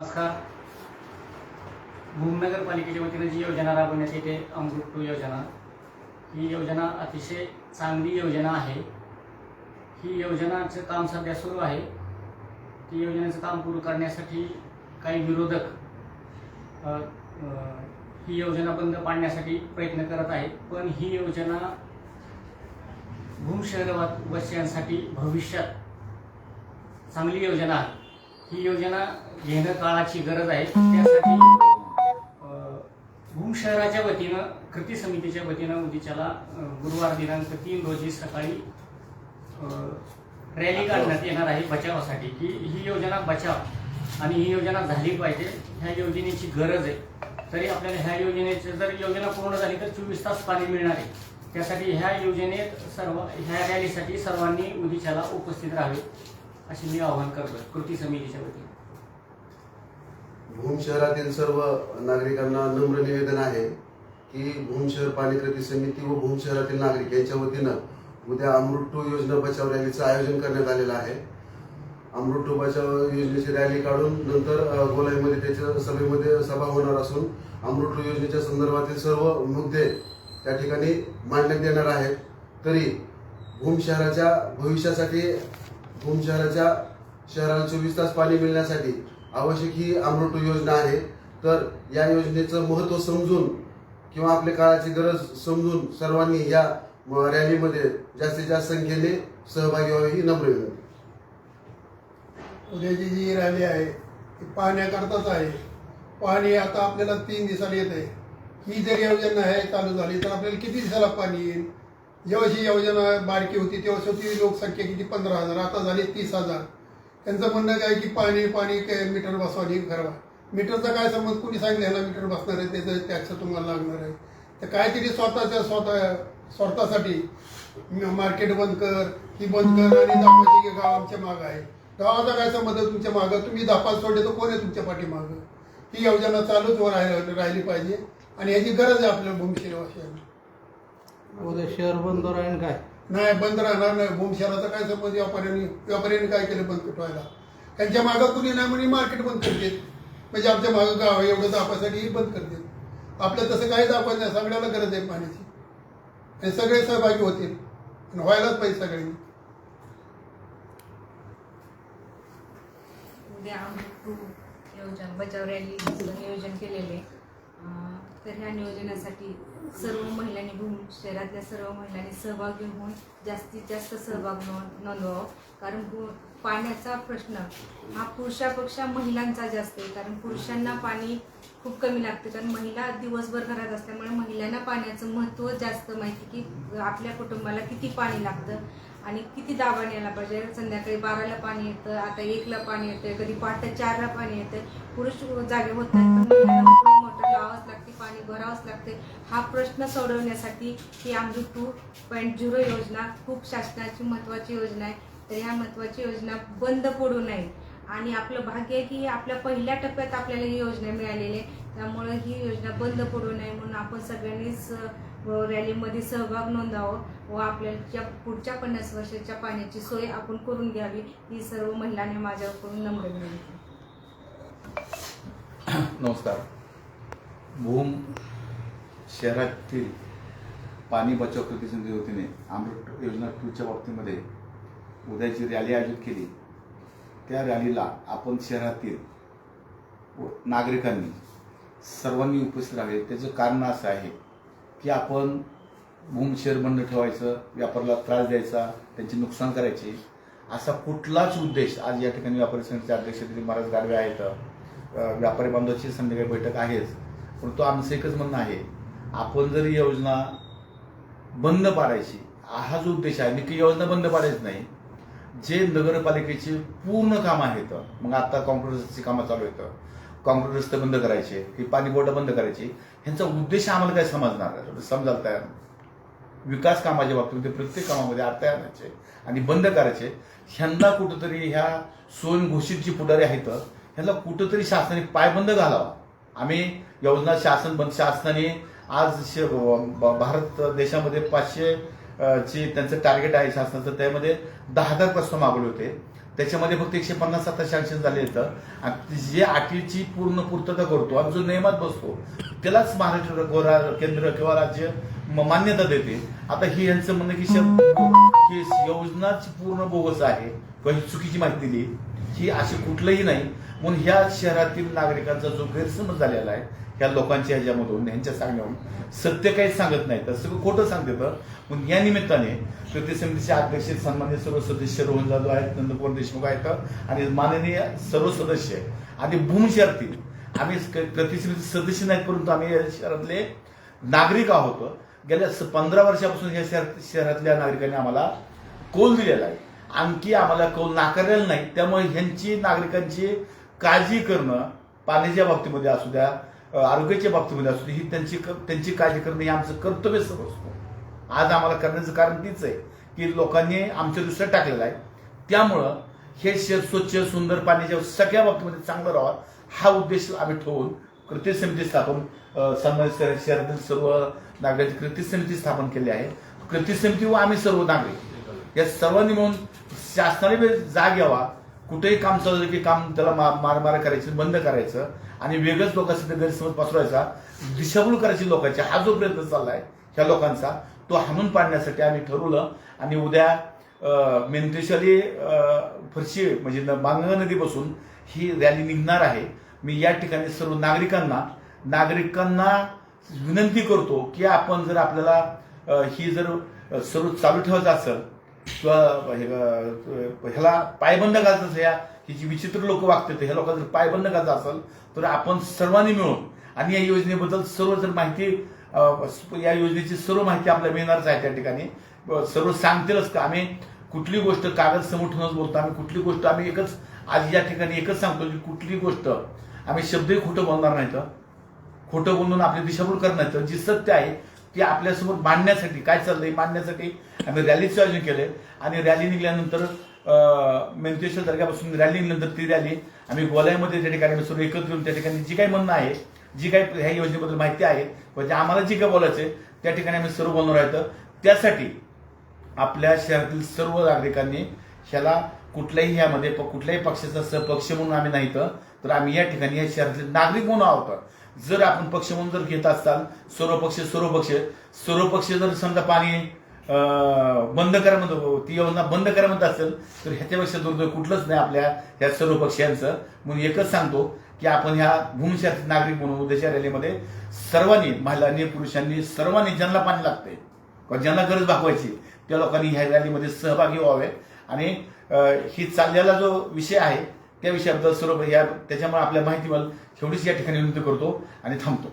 नमस्कार. भूम वतीनं जी योजना राबवण्यात येते अमृत टू योजना ही योजना अतिशय चांगली योजना आहे. ही योजनाचं काम सध्या सुरू आहे. ती योजनेचं काम पूर्ण करण्यासाठी काही विरोधक ही योजना बंद पाडण्यासाठी प्रयत्न करत आहेत. पण ही योजना भूम शहरवासियांसाठी भविष्यात चांगली योजना आहे. ही योजना घेणं काळाची गरज आहे. त्यासाठी भूम शहराच्या वतीनं कृती समितीच्या वतीनं उदीच्याला गुरुवार दिनांक तीन रोजी सकाळी रॅली काढण्यात येणार आहे बचावासाठी. की ही योजना बचाव आणि ही योजना झाली पाहिजे ह्या योजनेची गरज आहे. तरी आपल्याला ह्या योजनेची जर योजना पूर्ण झाली तर चोवीस तास पाणी मिळणार आहे. त्यासाठी ह्या योजनेत सर्व ह्या रॅलीसाठी सर्वांनी उदीच्याला उपस्थित राहावे. असे मी आवाहन करतोय कृती समितीच्या वतीने. भूम शहरातील सर्व नागरिकांना नम्र निवेदन आहे की भूम शहर पाणी कृती समिती व भूम शहरातील नागरिक यांच्या वतीनं उद्या अमृत टू योजना बचाव रॅलीचं आयोजन करण्यात आलेलं आहे. अमृत टू बचाव योजनेची रॅली काढून नंतर गोलाईमध्ये त्याच्या सभेमध्ये सभा होणार असून अमृत टू योजनेच्या संदर्भातील सर्व मुद्दे त्या ठिकाणी मांडण्यात येणार आहेत. तरी भूम शहराच्या भविष्यासाठी भूम शहराच्या शहराला चोवीस तास पाणी मिळण्यासाठी आवश्यक ही अमृत योजना आहे. तर या योजनेचं महत्त्व समजून किंवा आपल्या काळाची गरज समजून सर्वांनी या रॅलीमध्ये जास्तीत जास्त संख्येने सहभागी व्हावे ही नम्र विनंती. उद्याची जी रॅली आहे ती पाहण्याकरताच आहे. पाणी आता आपल्याला तीन दिवसाला येत आहे ही जर योजना आहे चालू झाली तर आपल्याला किती दिवसाला पाणी येईल? जेव्हा ही योजना बारकी होती तेव्हा ती लोकसंख्या किती? पंधरा हजार. आता झाली तीस हजार. त्यांचं म्हणणं काय की पाणी पाणी काय मीटर बसवा आणि ठरवा मीटरचा काय समज कुणी सांगितलं ह्याला मीटर बसणार आहे त्याचं टॅक्स तुम्हाला लागणार आहे? तर काहीतरी स्वतःच्या स्वतः स्वार्थासाठी मार्केट बंद कर ही बंद कर आणि दाखवायची की गाव आमच्या मागं आहे. गावाचा काय संबंध तुमच्या मागं? तुम्ही दापाल सोडले तर कोण आहे तुमच्या पाठीमागं? ही योजना चालूच राहिली राहिली पाहिजे. आणि याची गरज आहे आपल्या भूमशेरवासियांना उद्या शहर बंद राहील काय? नाही बंद राहणार नाही. भूम शहराचा काय संबंध? व्यापाऱ्यांनी व्यापाऱ्यांनी काय केलं बंद ठेवायला त्यांच्या मागं कुणी नाही म्हणे मार्केट बंद करते म्हणजे आमच्या मागं गाव एवढं दाखवायसाठी बंद करते आपलं तसं काही दाखवत नाही सगळ्याला गरज आहे पाण्याची. आणि सगळे सहभागी होतील. आणि व्हायलाच पाहिजे सगळ्यांनी. उद्या बचाव रॅलीचं नियोजन केलेले. तर ह्या नियोजनासाठी सर्व महिलांनी भूम शहरातल्या सर्व महिलांनी सहभागी होऊन जास्तीत जास्त सहभाग नोंद नोंदवावं. कारण भू- पाण्याचा प्रश्न हा पुरुषापेक्षा महिलांचा जास्त आहे. कारण पुरुषांना पाणी खूप कमी लागते. कारण महिला दिवसभर घरात असल्यामुळे महिलांना पाण्याचं महत्त्व जास्त माहिती की आपल्या कुटुंबाला किती पाणी लागतं आणि किती दाबाने यायला पाहिजे. संध्याकाळी बाराला पाणी येतं आता एकला पाणी येतं कधी पहाटे चारला पाणी येतं पुरुष जागे होत सोडवण्यासाठी ही अमृत टू पॉईंट झिरो योजना खूप शासनाची महत्त्वाची योजना आहे. तर ह्या महत्त्वाची योजना बंद पडू नये. आणि आपलं भाग्य आहे की आपल्या पहिल्या टप्प्यात आपल्याला ही योजना मिळालेली आहे. त्यामुळं ही योजना बंद पडू नये म्हणून आपण सगळ्यांनीच रॅलीमध्ये सहभाग नोंदावं व आपल्याच्या पुढच्या पन्नास वर्षाच्या पाण्याची सोय आपण करून घ्यावी. ही सर्व महिलांनी माझ्याकडून नम्र विनंती. नमस्कार. भूम शहरातील पाणी बचाव कृती समिती वतीने अमृत योजना टूच्या बाबतीमध्ये उद्याची रॅली आयोजित केली. त्या रॅलीला आपण शहरातील नागरिकांनी सर्वांनी उपस्थित राहावे. त्याचं कारण असं आहे की आपण भूम शेअर बंद ठेवायचं व्यापाराला त्रास द्यायचा त्यांचे नुकसान करायचे असा कुठलाच उद्देश आज या ठिकाणी व्यापारी संघाचे अध्यक्ष महाराज गाडवे आहेत. व्यापारी बांधवाची संध्याकाळी बैठक आहेच परंतु आमचं एकच म्हणणं आहे आपण जर योजना बंद पाडायची हा जो उद्देश आहे. नक्की योजना बंद पाडायची नाही. जे नगरपालिकेचे पूर्ण कामं आहेत मग आता कॉम्प्युटरची कामं चालू आहेत. कॉम्प्युटर रस्ते बंद करायचे की पाणी बोर्ड बंद करायची ह्यांचा उद्देश आम्हाला काय समजणार? समजायला तयार विकास कामाच्या बाबतीमध्ये प्रत्येक कामामध्ये अडथळा आणायचे आणि बंद करायचे. ह्यांना कुठंतरी ह्या स्वयंघोषित जी पुढारी आहेत ह्यांना कुठंतरी शासनाने पायबंद घालावा. आम्ही योजना शासन बंद शासनाने आज भारत देशामध्ये पाचशे ची त्यांचं टार्गेट आहे शासनाचं. त्यामध्ये दहा हजार प्रस्ताव मागवले होते. त्याच्यामध्ये फक्त एकशे पन्नास आता सँक्शन झाले येतं आणि जे अटीची पूर्ण पूर्तता करतो आणि जो नियमात बसतो त्यालाच महाराष्ट्र गोरा केंद्र किंवा राज्य म- मान्यता देते. आता ही यांचं म्हणणं की ही योजनाची पूर्ण बोगस आहे. किंवा ही चुकीची माहिती दिली. ही अशी कुठलंही नाही. म्हणून ह्या शहरातील नागरिकांचा जो गैरसमज झालेला आहे ह्या लोकांच्या ह्याच्यामधून यांच्या सांगण्यावरून सत्य काहीच सांगत नाही. तर सगळं खोटं सांगते तर. म्हणून या निमित्ताने कृती समितीचे अध्यक्ष सन्मान्य सर्व सदस्य रोहन जाधव आहेत नंदकुमार देशमुख आहेत आणि माननीय सर्व सदस्य आणि भूमशहराती आम्ही क- कृती समिती सदस्य नाहीत परंतु आम्ही या शहरातले नागरिक आहोत. गेल्या स- पंधरा वर्षापासून या शहर शहरातल्या नागरिकांनी आम्हाला कौल दिलेला आहे. आणखी आम्हाला कौल नाकारलेला नाही. त्यामुळे ह्यांची नागरिकांची काळजी करणं पाण्याच्या बाबतीमध्ये असू द्या आरोग्याच्या बाबतीमध्ये असू द्या ही त्यांची त्यांची काळजी करणं हे आमचं कर्तव्य समजतो. आज आम्हाला करण्याचं कारण तीच आहे की लोकांनी आमच्या दुसऱ्या टाकलेलं आहे. त्यामुळं हे शहर स्वच्छ सुंदर पाण्याच्या सगळ्या बाबतीमध्ये चांगलं राहावं हा उद्देश आम्ही ठेवून कृती समिती स्थापन संबंधित शहरातील सर्व नागरिकांची कृती समिती स्थापन केली आहे. कृती समिती व आम्ही सर्व नागरिक या सर्वांनी म्हणून शासनाने जाग घ्यावा कुठेही काम चालू झालं की काम त्याला मा- मार करायचं बंद करायचं आणि वेगळंच लोकांसाठी गैरसमज पसरवायचा दिशाभूल करायची लोकांची. हा जो प्रयत्न चाललाय ह्या लोकांचा तो हाणून पाडण्यासाठी आम्ही ठरवलं आणि उद्या अं, मेंतेश्वरी फरशी म्हणजे न- नदी नदीपासून ही रॅली निघणार आहे. मी या ठिकाणी सर्व नागरिकांना नागरिकांना विनंती करतो की आपण जर आपल्याला ही जर सर्व चालू ठेवायचं असेल किंवा ह्याला पायबंद घालत असेल या ही जी विचित्र लोक वागतात ह्या लोकांना जर पायबंद घालत असेल तर आपण सर्वांनी मिळून आणि या योजनेबद्दल सर्व जर माहिती या योजनेची सर्व माहिती आपल्याला मिळणारच आहे त्या ठिकाणी. सर्व सांगतीलच का आम्ही कुठली गोष्ट कागद समोर ठेवूनच बोलतो आम्ही कुठली गोष्ट आम्ही एकच आज या ठिकाणी एकच सांगतो की कुठली गोष्ट आम्ही शब्दही खोटं बोलणार नाहीत खोटं बोलून आपली दिशाभूल करणार जी सत्य आहे ती आपल्यासमोर मांडण्यासाठी काय चाललंय मांडण्यासाठी आम्ही रॅलीचं आयोजन केलंय. आणि रॅली निघाल्यानंतर मेंतेश्वर दर्ग्यापासून रॅली निघाल्यानंतर ती रॅली आम्ही गोलायमध्ये त्या ठिकाणी आम्ही सर्व एकत्र येऊन त्या ठिकाणी जी काही म्हणणं आहे जी काही ह्या योजनेबद्दल माहिती आहे म्हणजे आम्हाला जी काही बोलायचं आहे त्या ठिकाणी आम्ही सर्व बोलणार आहेत त्यासाठी आपल्या शहरातील सर्व नागरिकांनी ह्याला कुठल्याही ह्यामध्ये प- कुठल्याही पक्षाचा सहपक्ष म्हणून आम्ही नाही तर तर आम्ही या ठिकाणी या शहरातील नागरिक म्हणून आहोत. जर आपण पक्ष म्हणून जर घेत असाल सर्व पक्ष सर्व पक्ष सर्व पक्ष जर समजा पाणी बंद करा म्हणतो ती योजना बंद करा म्हणत असेल तर ह्याच्यापेक्षा दुर्दैव कुठलंच नाही आपल्या ह्या सर्व पक्षांचं म्हणून एकच सांगतो की आपण ह्या भूमशहरातील नागरिक म्हणून उद्याच्या रॅलीमध्ये सर्वांनी महिलांनी पुरुषांनी सर्वांनी ज्यांना पाणी लागते किंवा ज्यांना गरज भागवायची त्या लोकांनी ह्या रॅलीमध्ये सहभागी व्हावे. आणि ही चाललेला जो विषय आहे त्या विषयाबद्दल सर्व या त्याच्यामुळे आपल्या माहिती एवढीच या ठिकाणी विनंती करतो आणि थांबतो.